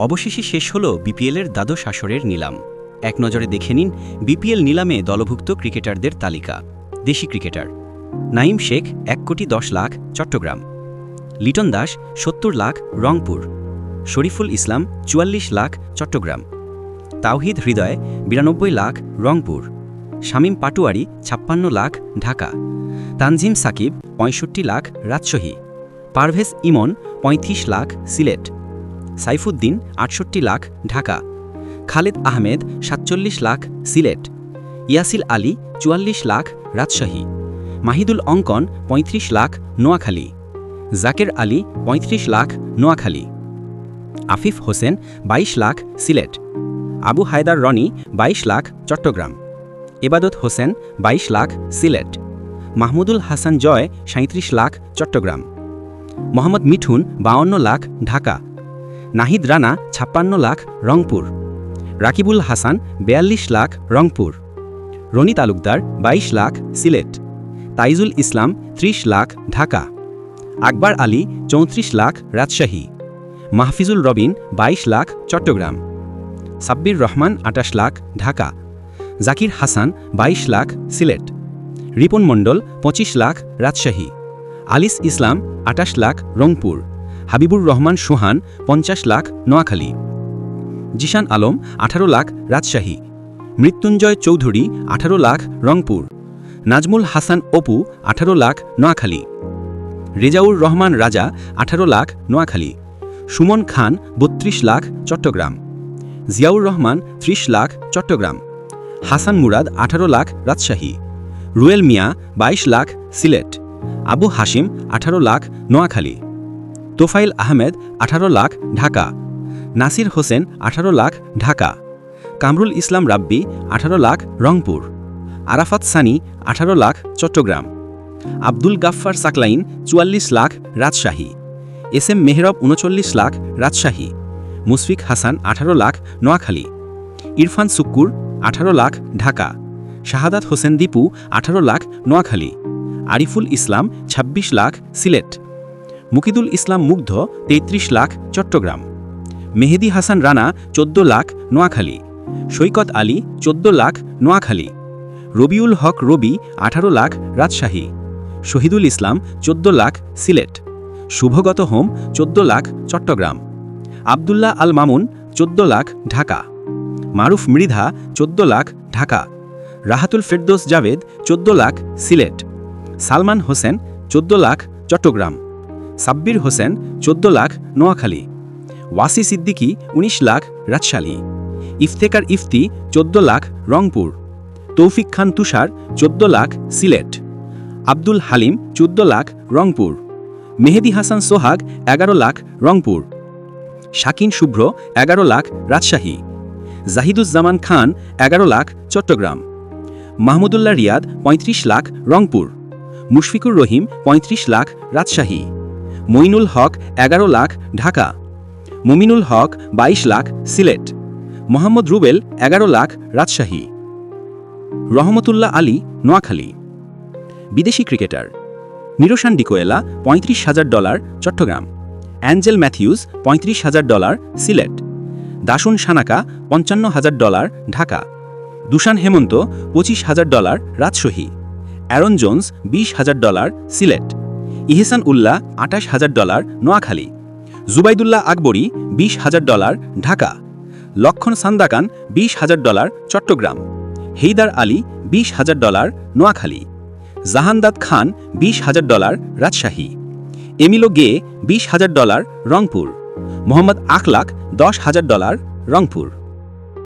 অবশেষে শেষ হল বিপিএলের দ্বাদশ আসরের নিলাম। এক নজরে দেখে নিন বিপিএল নিলামে দলভুক্ত ক্রিকেটারদের তালিকা। দেশি ক্রিকেটার। নাইম শেখ, এক কোটি দশ লাখ, চট্টগ্রাম। লিটন দাস, সত্তর লাখ, রংপুর। শরীফুল ইসলাম, চুয়াল্লিশ লাখ, চট্টগ্রাম। তাওহিদ হৃদয়, বিরানব্বই লাখ, রংপুর। শামীম পাটুয়ারি, ছাপ্পান্ন লাখ, ঢাকা। তানজিম সাকিব, পঁয়ষট্টি লাখ, রাজশাহী। পারভেজ ইমন, পঁয়ত্রিশ লাখ, সিলেট। সাইফুদ্দিন, আটষট্টি লাখ, ঢাকা। খালেদ আহমেদ, সাতচল্লিশ লাখ, সিলেট। ইয়াসিল আলী, চুয়াল্লিশ লাখ, রাজশাহী। মাহিদুল অঙ্কন ৩৫ লাখ, নোয়াখালী। জাকের আলী ৩৫ লাখ, নোয়াখালী। আফিফ হোসেন ২২ লাখ, সিলেট। আবু হায়দার রনি ২২ লাখ, চট্টগ্রাম। এবাদত হোসেন ২২ লাখ, সিলেট। মাহমুদুল হাসান জয় ৩৭ লাখ, চট্টগ্রাম। মোহাম্মদ মিঠুন, বাউন্ন লাখ, ঢাকা। নাহিদ রানা, ছাপ্পান্ন লাখ, রংপুর। রাকিবুল হাসান, বেয়াল্লিশ লাখ, রংপুর। রনি তালুকদার ২২ লাখ, সিলেট। তাইজুল ইসলাম ৩০ লাখ, ঢাকা। আকবর আলী, চৌত্রিশ লাখ, রাজশাহী। মাহফিজুল রবিন ২২ লাখ, চট্টগ্রাম। সাব্বির রহমান আটাশ লাখ, ঢাকা। জাকির হাসান ২২ লাখ, সিলেট। রিপন মণ্ডল ২৫ লাখ, রাজশাহী। আলিস ইসলাম আটাশ লাখ, রংপুর। হাবিবুর রহমান সুহান, পঞ্চাশ লাখ, নোয়াখালী। জিশান আলম, আঠারো লাখ, রাজশাহী। মৃত্যুঞ্জয় চৌধুরী, আঠারো লাখ, রংপুর। নাজমুল হাসান অপু, আঠারো লাখ, নোয়াখালী। রেজাউর রহমান রাজা, আঠারো লাখ, নোয়াখালী। সুমন খান, বত্রিশ লাখ, চট্টগ্রাম। জিয়াউর রহমান, ত্রিশ লাখ, চট্টগ্রাম। হাসান মুরাদ, আঠারো লাখ, রাজশাহী। রুয়েল মিয়া ২২ লাখ, সিলেট। আবু হাসিম আঠারো লাখ, নোয়াখালী। তোফাইল আহমেদ, আঠারো লাখ, ঢাকা। নাসির হোসেন, আঠারো লাখ, ঢাকা। কামরুল ইসলাম রাব্বি, আঠারো লাখ, রংপুর। আরাফাত সানি, আঠারো লাখ, চট্টগ্রাম। আব্দুল গাফফার সাকলাইন, চুয়াল্লিশ লাখ, রাজশাহী। এস এম মেহরব, উনচল্লিশ লাখ, রাজশাহী। মুশফিক হাসান, আঠারো লাখ, নোয়াখালী। ইরফান সুক্কুর, আঠারো লাখ, ঢাকা। শাহাদাত হোসেন দীপু, আঠারো লাখ, নোয়াখালী। আরিফুল ইসলাম ২৬ লাখ, সিলেট। মুকিদুল ইসলাম মুগ্ধ ৩৩ লাখ, চট্টগ্রাম। মেহেদি হাসান রানা ১৪ লাখ, নোয়াখালী। সৈকত আলী ১৪ লাখ, নোয়াখালী। রবিউল হক রবি ১৮ লাখ, রাজশাহী। শহীদুল ইসলাম ১৪ লাখ, সিলেট। শুভগত হোম ১৪ লাখ, চট্টগ্রাম। আবদুল্লাহ আল মামুন ১৪ লাখ, ঢাকা। মারুফ মৃধা ১৪ লাখ, ঢাকা। রাহাতুল ফেরদোস জাভেদ ১৪ লাখ, সিলেট। সালমান হোসেন ১৪ লাখ, চট্টগ্রাম। সাব্বির হোসেন ১৪ লাখ, নোয়াখালী। ওয়াসি সিদ্দিকি ১৯ লাখ রাজশালী ইফতেকার ইফতি ১৪ লাখ, রংপুর। তৌফিক খান তুষার ১৪ লাখ, সিলেট। আব্দুল হালিম ১৪ লাখ, রংপুর। মেহেদি হাসান সোহাগ ১১ লাখ, রংপুর। শাকিন শুভ্র ১১ লাখ, রাজশাহী। জাহিদুজ্জামান খান ১১ লাখ, চট্টগ্রাম। মাহমুদুল্লাহ রিয়াদ ৩৫ লাখ, রংপুর। মুশফিকুর রহিম ৩৫ লাখ, রাজশাহী। মইনুল হক ১১ লাখ, ঢাকা। মুমিনুল হক ২২ লাখ, সিলেট। মোহাম্মদ রুবেল ১১ লাখ, রাজশাহী। রহমতুল্লাহ আলী, নোয়াখালী। বিদেশি ক্রিকেটার। নিরোশান ডিকোয়েলা, পঁয়ত্রিশ হাজার ডলার, চট্টগ্রাম। অ্যাঞ্জেল ম্যাথিউস, পঁয়ত্রিশ হাজার ডলার, সিলেট। দাসুন সানাকা, পঞ্চান্ন হাজার ডলার, ঢাকা। দুশান হেমন্ত, পঁচিশ হাজার ডলার, রাজশাহী। অ্যারন জোন্স, বিশ হাজার ডলার, সিলেট। ইহসান উল্লাহ আটাশ হাজার ডলার, নোয়াখালী। জুবাইদুল্লাহ আকবরী বিশ হাজার ডলার, ঢাকা। লক্ষণ সান্দাকান বিশ হাজার ডলার, চট্টগ্রাম। হেইদার আলী বিশ হাজার ডলার, নোয়াখালী। জাহানদাদ খান বিশ হাজার ডলার, রাজশাহী। এমিলো গে বিশ হাজার ডলার, রংপুর। মোহাম্মদ আখলাক দশ হাজার ডলার, রংপুর।